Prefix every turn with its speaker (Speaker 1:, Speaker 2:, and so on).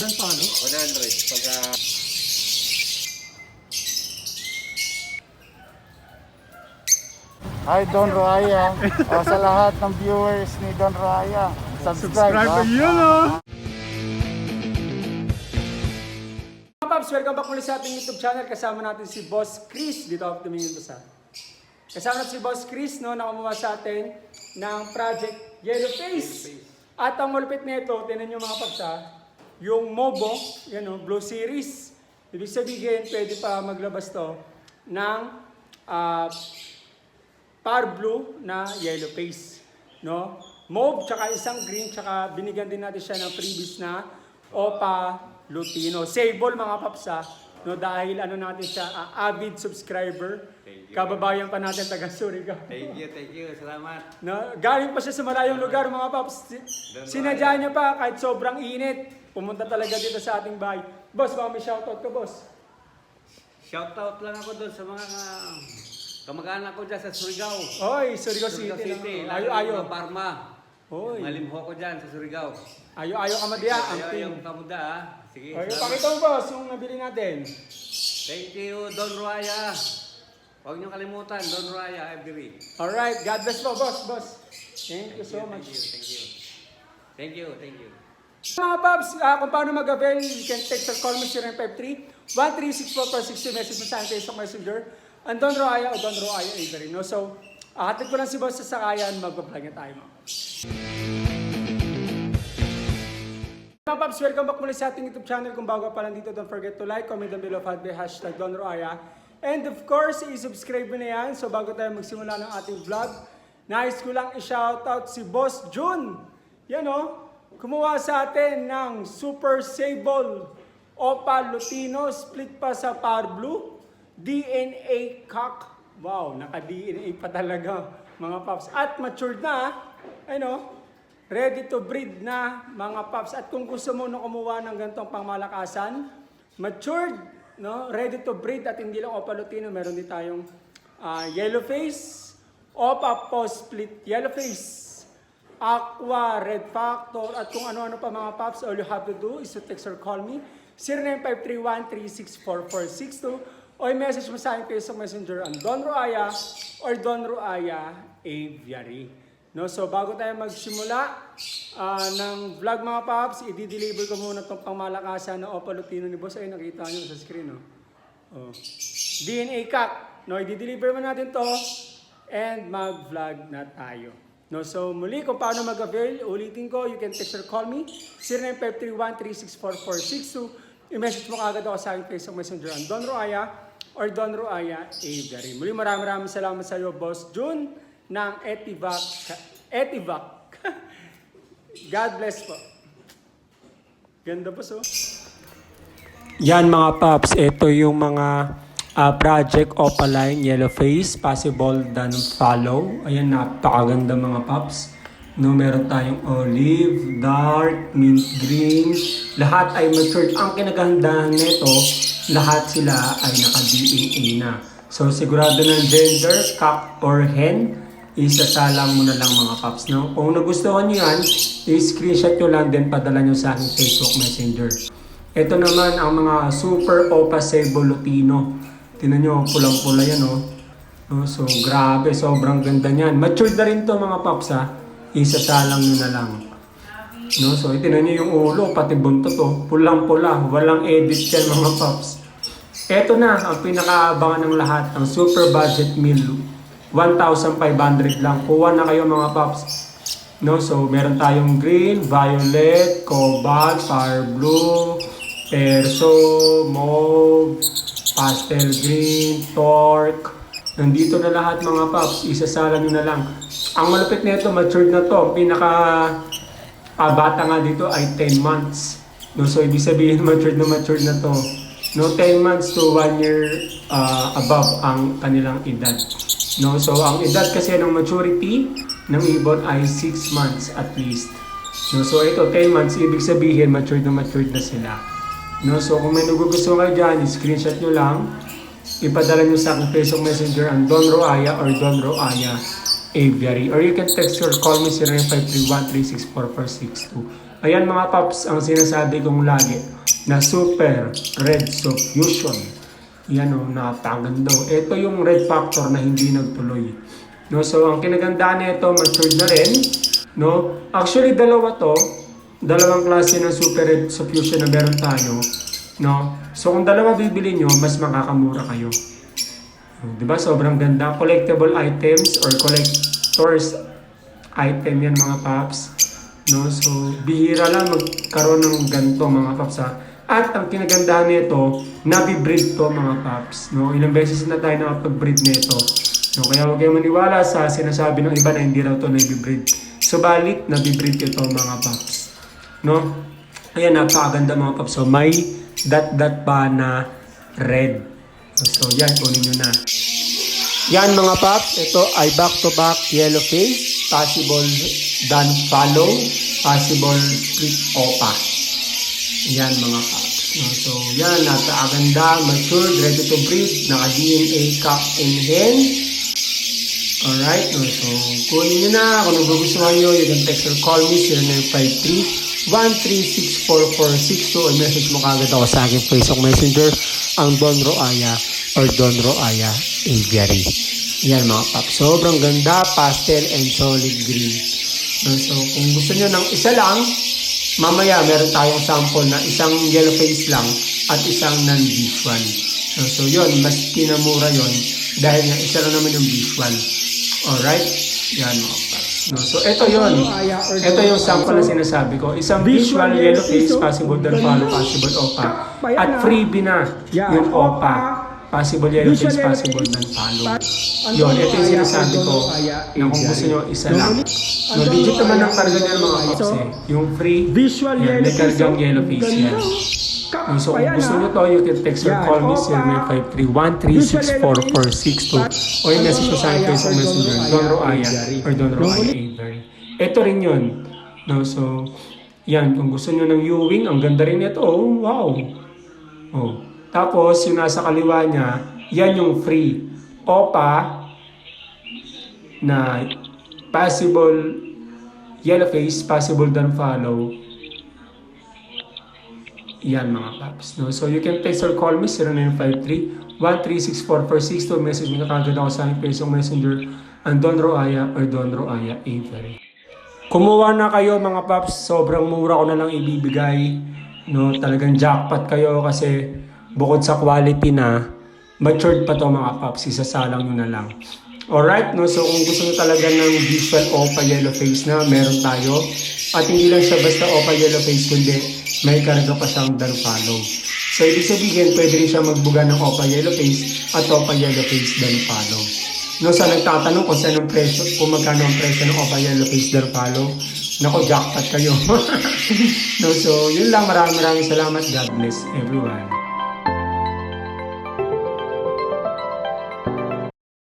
Speaker 1: Saan pa, no?
Speaker 2: 100. Pagka...
Speaker 3: Hi Don Raya. o, sa lahat ng viewers ni Don Raya, subscribe.
Speaker 1: Subscribe
Speaker 3: ha?
Speaker 1: to yun, oh!
Speaker 4: Welcome back muli sa ating YouTube channel. Kasama natin si Boss Chris dito ako tumingin sa. Kasama natin si Boss Chris, no, na kumuha sa atin ng project Yellow Face. At ang malupit nito, tinan nyo mga Paps ha, yung Mobo, yan o, Blue Series. Ibig sabihin, pwede pa maglabas to ng ah, Par Blue na Yellow Face. No? Mauve, tsaka isang green, tsaka binigyan din natin siya ng previous na Opa Lutino. Sable mga paps ha, no? dahil ano natin siya, ah, avid subscriber.
Speaker 2: Thank you.
Speaker 4: Kababayan pa natin taga Surigao.
Speaker 2: Thank you, thank you. Salamat.
Speaker 4: No, galing pa siya sa malayong lugar mga paps. Si- Sinadya niya pa kahit sobrang init. Pumunta talaga dito sa ating bahay. Boss, baka may shoutout ka boss.
Speaker 2: Shoutout lang ako doon sa mga uh, kamag-anak ko dyan sa Surigao.
Speaker 4: Oy, Surigao City.
Speaker 2: Surigao City. Lalo
Speaker 4: Ayo, ayo.
Speaker 2: Parma.
Speaker 4: Oy.
Speaker 2: Malimho ko dyan sa Surigao.
Speaker 4: Ayo, ayo ka madya. Ang
Speaker 2: Ayaw
Speaker 4: team.
Speaker 2: yung kamuda ha. Sige.
Speaker 4: Ay,
Speaker 2: salamat.
Speaker 4: pakita mo boss yung nabili natin.
Speaker 2: Thank you, Don Ruaya. Huwag niyo kalimutan, Don Ruaya, every.
Speaker 4: Alright, God bless po boss, boss. Thank you so
Speaker 2: Thank
Speaker 4: much.
Speaker 2: you, thank you. Thank you, thank you.
Speaker 4: Mga Pops, ah, kung paano mag-avail, you can text or call me 0953 1364460 message mo sa akin Facebook Messenger. Ang Don Roaya o Don Roaya Avery. No? So, ah, hatid ko lang si boss sa sakayan, mag-vlog na tayo. mga Pops, welcome back muli sa ating YouTube channel. Kung bago pa lang dito, don't forget to like, comment down below, follow the hashtag Don Roaya. And of course, i-subscribe na yan. So bago tayo magsimula ng ating vlog, nais ko lang i-shoutout si Boss Jun. Yan o, kumuha sa atin ng Super Sable Opa Lutino, split pa sa Power Blue, DNA Cock. Wow, naka-DNA pa talaga mga Pops. At matured na, ano, ready to breed na mga paps. At kung gusto mo na kumuha ng ganitong pangmalakasan, matured, no? ready to breed at hindi lang Opa Lutino, meron din tayong ah, yellow face, Opa Post Split Yellow Face, Aqua, Red Factor, at kung ano-ano pa mga paps, all you have to do is to text or call me 0953-1364462 o i-message mo sa akin Facebook Messenger ang Don Roaya or Don Roaya Aviary. No, so bago tayo magsimula ah, ng vlog mga paps, i-deliver ko muna itong pangmalakasan na Opa Lutino ni Boss. Ay, nakita nyo sa screen, no? Oh. DNA Cup. No, i-deliver mo natin to and mag-vlog na tayo. No, so muli kung paano mag-avail, ulitin ko, you can text or call me 0953-1364462. I-message mo kagad ako sa aking Facebook Messenger ang Don Roaya or Don Roaya Avery. Muli maraming maraming salamat sa iyo, Boss June ng Etivac. Etivac. God bless po. Ganda po, so. Yan mga paps, ito yung mga ah, project Opaline Yellow Face, possible done follow. Ayan, napakaganda mga paps. No, meron tayong olive, dark, mint green. Lahat ay matured. Ang kinagahandahan nito, lahat sila ay naka-DNA na. So, sigurado ng gender, cock or hen, isasalang mo na lang mga paps. No? Kung nagustuhan nyo yan, i-screenshot nyo lang din padala nyo sa aking Facebook Messenger. Ito naman ang mga super Opa Sebo Lutino. Tingnan nyo, pulang-pula yan, oh. No, so, grabe, sobrang ganda niyan. Matured na rin to mga paps, ha. Isasalang nyo na lang. No, so, itinan nyo yung ulo, pati buntot, oh. Pulang-pula, walang edit yan mga paps. Ito na, ang pinakaabangan ng lahat, ang super budget meal. 1,500 lang. Kuha na kayo mga paps. No, so meron tayong green, violet, cobalt, fire blue, perso, mauve, pastel green, torque. Nandito na lahat mga paps, isasala nyo na lang. Ang malupit nito, matured na to. Pinaka ah, bata nga dito ay 10 months. No, so ibig sabihin matured na matured na to. No, 10 months to 1 year ah, above ang kanilang edad. No, so ang edad kasi ng maturity ng ibon ay 6 months at least. No, so ito 10 months ibig sabihin matured na matured na sila. No, so kung may nagugustuhan kayo dyan, screenshot nyo lang. Ipadala nyo sa aking Facebook Messenger ang Don Roaya or Don Roaya Aviary. Or you can text or call me 0953-1364462.
Speaker 5: Ayan mga paps, ang sinasabi kong lagi na super red soap fusion. Yan o, napakaganda. Ito yung red factor na hindi nagtuloy. No, so ang kinagandaan nito, matured na rin. No? Actually, dalawa to. Dalawang klase ng super red soap fusion na meron tayo. No? So kung dalawa bibili nyo, mas makakamura kayo. Di ba? Sobrang ganda. Collectible items or collectors item yan mga paps. No? So, bihira lang magkaroon ng ganito mga paps ha. At ang kinagandahan nito, nabibreed to mga paps. No? Ilang beses na tayo nakapag-breed nito. No? Kaya huwag kayong maniwala sa sinasabi ng iba na hindi raw to nabibreed. Subalit, nabibreed ito mga paps. No? Ayan, napakaganda mga paps. So, may dot-dot pa na red. So, yan, kunin nyo na. Yan mga paps, ito ay back-to-back yellow face, possible dan follow, possible split opa. Yan mga paps. No, So yan, napakaganda, matured, ready to breed, naka-DNA cup in hand. Alright, no, so kunin nyo na, kung nagugustuhan nyo, you can text or call me 0953-1364462 or message mo kagad ako sa aking Facebook Messenger, ang Don Roaya or Don Roaya Aviary. Yan mga paps, sobrang ganda, pastel and solid green. No, so kung gusto nyo ng isa lang, mamaya meron tayong sample na isang yellow face lang at isang non-visual. No, so yun, mas kinamura yon dahil nga isa lang naman yung visual. Alright? Yan mga paps. No, so ito yun. Ito yung sample na sinasabi ko. Isang visual yellow face, possible dan follow, possible opa. At freebie na yung opa. Possible yellow face, possible dan follow. Yun, ito yung sinasabi ko na kung gusto nyo isa lang. No, legit naman ang karga niyan mga paps eh. Yung free,
Speaker 4: Visual
Speaker 5: yan, may kargang yellow face yan. No, so kung gusto nyo to, you can text or call me
Speaker 4: opa.
Speaker 5: 0953-1364462 o yung message ko sa akin Facebook Messenger, Don Roaya or Don Roaya Avery. Ito rin yun. No, so, yan, kung gusto nyo ng viewing, ang ganda rin ito. Oh, wow. Oh. Tapos, yung nasa kaliwa niya, yan yung free. Opa na possible yellow face, possible dan follow. Yan mga paps. No? So you can text or call me 0953-1364462. Message mo na kagad ako sa aking Facebook Messenger ang Don Roaya or Don Roaya Avery. Kumuha na kayo mga paps. Sobrang mura ko na lang ibibigay. No, talagang jackpot kayo kasi bukod sa quality na, matured pa to mga paps. Isasalang nyo na lang. Alright, no? So kung gusto nyo talaga ng visual OPA yellow face na, meron tayo. At hindi lang siya basta OPA yellow face, kundi may karga pa siyang dan follow. So ibig sabihin, pwede rin siya magbuga ng OPA yellow face at OPA yellow face dan follow. No, sa nagtatanong kung saan ang presyo, kung magkano ang presyo ng OPA yellow face dan follow, nako, jackpot kayo. no, so yun lang, maraming maraming salamat. God bless everyone.